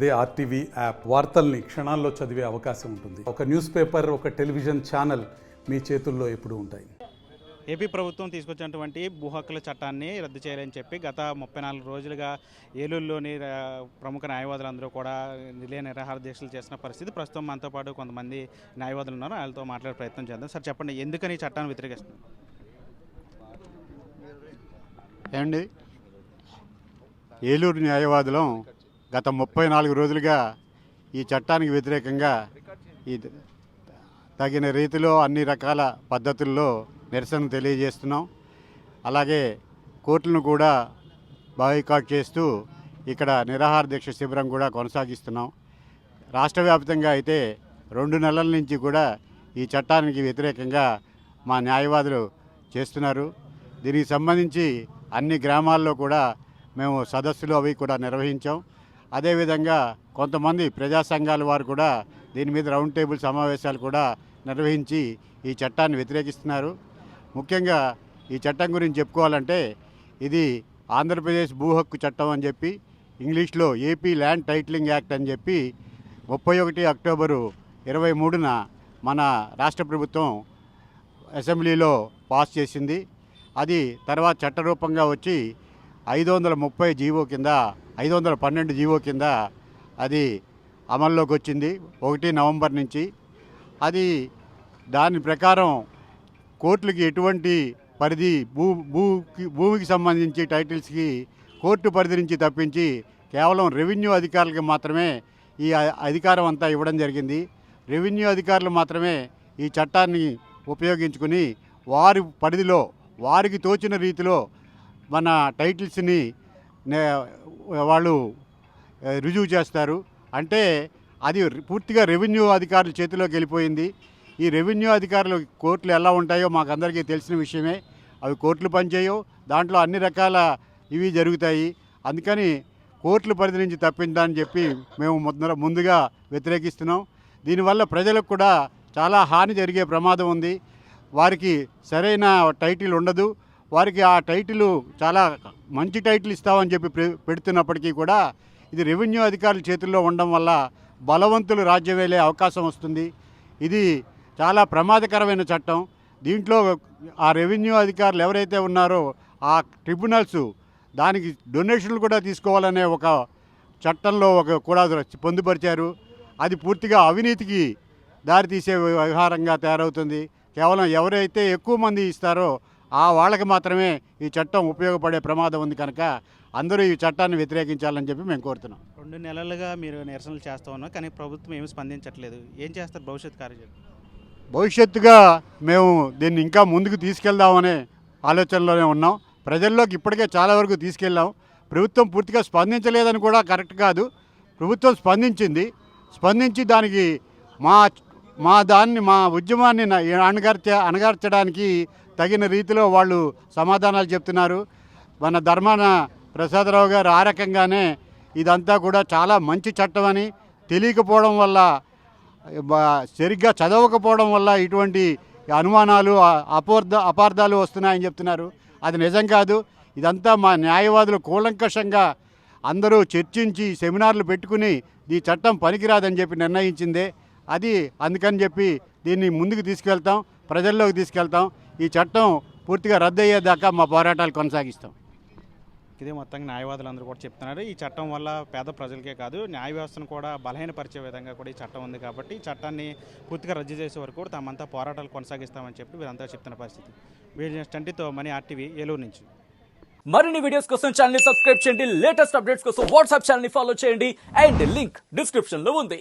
అదే RTV app. వార్తల్ని క్షణాల్లో చదివే అవకాశం ఉంటుంది. ఒక న్యూస్ పేపర్ ఒక టెలివిజన్ ఛానల్ మీ చేతుల్లో ఎప్పుడూ ఉంటాయి. ఏపీ ప్రభుత్వం తీసుకొచ్చినటువంటి భూ హక్కుల చట్టాన్ని రద్దు చేయాలని చెప్పి గత ముప్పై నాలుగు రోజులుగా ఏలూరులోని ప్రముఖ న్యాయవాదులందరూ కూడా నిలయ నిరాహార దీక్షలు చేసిన పరిస్థితి. ప్రస్తుతం మనతో పాటు కొంతమంది న్యాయవాదులు ఉన్నారు. వాళ్ళతో మాట్లాడే ప్రయత్నం చేద్దాం. సార్ చెప్పండి ఎందుకని ఈ చట్టాన్ని వ్యతిరేకిస్తుంది ఏమండి ఏలూరు న్యాయవాదులం గత ముప్పై నాలుగు రోజులుగా ఈ చట్టానికి వ్యతిరేకంగా ఈ తగిన రీతిలో అన్ని రకాల పద్ధతుల్లో నిరసన తెలియజేస్తున్నాం. అలాగే కోర్టులను కూడా బాయికాట్ చేస్తూ ఇక్కడ నిరాహార దీక్ష శిబిరం కూడా కొనసాగిస్తున్నాం. రాష్ట్ర వ్యాప్తంగా అయితే రెండు నెలల నుంచి కూడా ఈ చట్టానికి వ్యతిరేకంగా మా న్యాయవాదులు చేస్తున్నారు. దీనికి సంబంధించి అన్ని గ్రామాల్లో కూడా మేము సదస్సులు అవి కూడా నిర్వహించాం. అదేవిధంగా కొంతమంది ప్రజా సంఘాల వారు కూడా దీని మీద రౌండ్ టేబుల్ సమావేశాలు కూడా నిర్వహించి ఈ చట్టాన్ని వ్యతిరేకిస్తున్నారు. ముఖ్యంగా ఈ చట్టం గురించి చెప్పుకోవాలంటే ఇది ఆంధ్రప్రదేశ్ భూ హక్కు చట్టం అని చెప్పి ఇంగ్లీష్లో ఏపీ ల్యాండ్ టైటిలింగ్ యాక్ట్ అని చెప్పి ముప్పై ఒకటి అక్టోబరు ఇరవై మూడున మన రాష్ట్ర ప్రభుత్వం అసెంబ్లీలో పాస్ చేసింది. అది తర్వాత చట్టరూపంగా వచ్చి ఐదు వందల ముప్పై జీవో కింద ఐదు వందల పన్నెండు జీవో కింద అది అమల్లోకి వచ్చింది ఒకటి నవంబర్ నుంచి. అది దాని ప్రకారం కోర్టులకి ఎటువంటి పరిధి భూ భూకి భూమికి సంబంధించి టైటిల్స్కి కోర్టు పరిధి నుంచి తప్పించి కేవలం రెవెన్యూ అధికారులకు మాత్రమే ఈ అధికారం అంతా ఇవ్వడం జరిగింది. రెవెన్యూ అధికారులు మాత్రమే ఈ చట్టాన్ని ఉపయోగించుకుని వారి పరిధిలో వారికి తోచిన రీతిలో మన టైటిల్స్ని వాళ్ళు రుజువు చేస్తారు. అంటే అది పూర్తిగా రెవెన్యూ అధికారుల చేతిలోకి వెళ్ళిపోయింది. ఈ రెవెన్యూ అధికారులు కోర్టులు ఎలా ఉంటాయో మాకు అందరికీ తెలిసిన విషయమే. అవి కోర్టులు పనిచేయవు. దాంట్లో అన్ని రకాల ఇవి జరుగుతాయి. అందుకని కోర్టుల పరిధి నుంచి తప్పిందని చెప్పి మేము ముందర ముందుగా వ్యతిరేకిస్తున్నాం. దీనివల్ల ప్రజలకు కూడా చాలా హాని జరిగే ప్రమాదం ఉంది. వారికి సరైన టైటిల్ ఉండదు. వారికి ఆ టైటిల్ చాలా మంచి టైటిల్ ఇస్తామని చెప్పి పె- పెడుతున్నప్పటికీ కూడా ఇది రెవెన్యూ అధికారుల చేతుల్లో ఉండడం వల్ల బలవంతులు రాజ్యం వెళ్ళే అవకాశం వస్తుంది. ఇది చాలా ప్రమాదకరమైన చట్టం. దీంట్లో ఆ రెవెన్యూ అధికారులు ఎవరైతే ఉన్నారో ఆ ట్రిబ్యునల్స్ దానికి డొనేషన్లు కూడా తీసుకోవాలనే ఒక చట్టంలో ఒక కూడా పొందుపరిచారు. అది పూర్తిగా అవినీతికి దారితీసే వ్యవహారంగా తయారవుతుంది. కేవలం ఎవరైతే ఎక్కువ మంది ఇస్తారో ఆ వాళ్ళకి మాత్రమే ఈ చట్టం ఉపయోగపడే ప్రమాదం ఉంది కనుక అందరూ ఈ చట్టాన్ని వ్యతిరేకించాలని చెప్పి మేము కోరుతున్నాం. రెండు నెలలుగా మీరు నిరసనలు చేస్తూ ఉన్నారు కానీ ప్రభుత్వం ఏమీ స్పందించట్లేదు. ఏం చేస్తారు భవిష్యత్ కార్యాచరణ భవిష్యత్తుగా మేము దీన్ని ఇంకా ముందుకు తీసుకెళ్దామనే ఆలోచనలోనే ఉన్నాం. ప్రజల్లోకి ఇప్పటికే చాలా వరకు తీసుకెళ్ళాం. ప్రభుత్వం పూర్తిగా స్పందించలేదని కూడా కరెక్ట్ కాదు. ప్రభుత్వం స్పందించింది. స్పందించి దానికి మా మా దాన్ని మా ఉద్యమాన్ని న- అణగార్చ అణగార్చడానికి తగిన రీతిలో వాళ్ళు సమాధానాలు చెప్తున్నారు. మన ధర్మాన ప్రసాదరావు గారు ఆ రకంగానే ఇదంతా కూడా చాలా మంచి చట్టం అని తెలియకపోవడం వల్ల సరిగ్గా చదవకపోవడం వల్ల ఇటువంటి అనుమానాలు అపార్థ అపార్థాలు వస్తున్నాయని చెప్తున్నారు. అది నిజం కాదు. ఇదంతా మా న్యాయవాదులు కూలంకషంగా అందరూ చర్చించి సెమినార్లు పెట్టుకుని ఈ చట్టం పనికిరాదని చెప్పి నిర్ణయించిందే. అది అందుకని చెప్పి దీన్ని ముందుకు తీసుకెళ్తాం ప్రజల్లోకి తీసుకెళ్తాం. ఈ చట్టం పూర్తిగా రద్దు అయ్యేదాకా మా పోరాటాలు కొనసాగిస్తాం. ఇదే మొత్తంగా న్యాయవాదులందరూ కూడా చెప్తున్నారు. ఈ చట్టం వల్ల పేద ప్రజలకే కాదు న్యాయ వ్యవస్థను కూడా బలహీనపరిచే విధంగా కూడా ఈ చట్టం ఉంది కాబట్టి ఈ చట్టాన్ని పూర్తిగా రద్దు చేసే వరకు కూడా తామంతా పోరాటాలు కొనసాగిస్తామని చెప్పి వీరంతా చెప్తున్న పరిస్థితి. వీడియో స్టంటితో మనీ ఆర్టీవీ ఏలూరు నుంచి. మరిన్ని వీడియోస్ కోసం ఛానల్ని సబ్స్క్రైబ్ చేయండి. లేటెస్ట్ అప్డేట్స్ కోసం వాట్సాప్ ఛానల్ని ఫాలో చేయండి. అండ్ లింక్ డిస్క్రిప్షన్లో ఉంది.